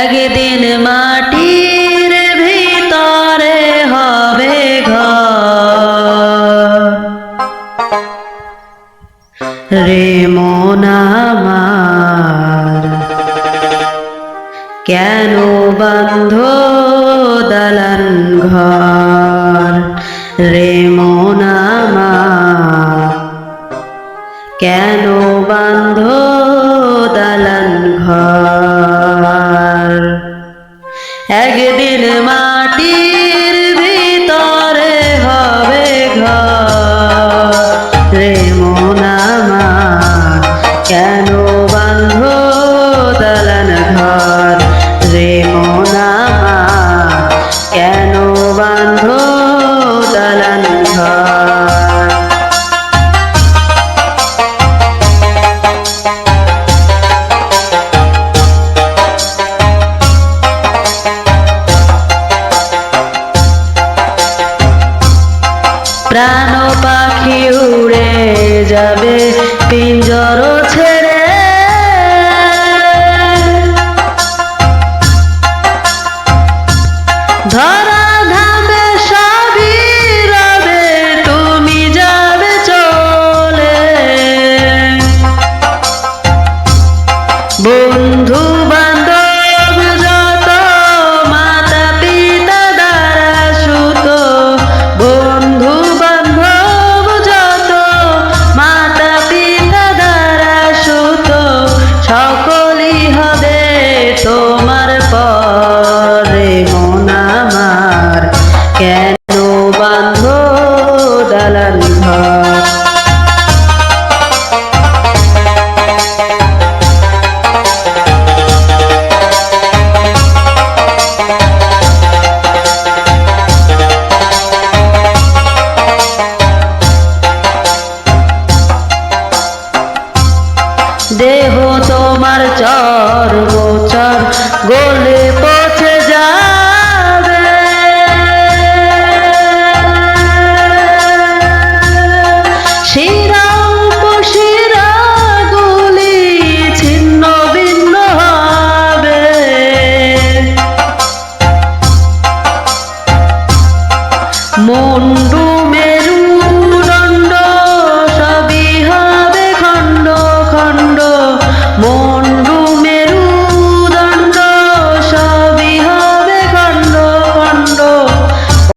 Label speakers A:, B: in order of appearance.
A: একদিন মাটির রে মন আমার। কেন বন্ধ দালান ঘর? রে মন আমার। কেন বান্ধ দালান ঘর? একদিন মাটির বান্ধ দালান ঘর প্রাণ পাখি উড়ে যাবে পিঞ্জর ছেড়ে বান্ধো দালান ঘর। দেহ তোমার চর গোচর গোলে মন্ডু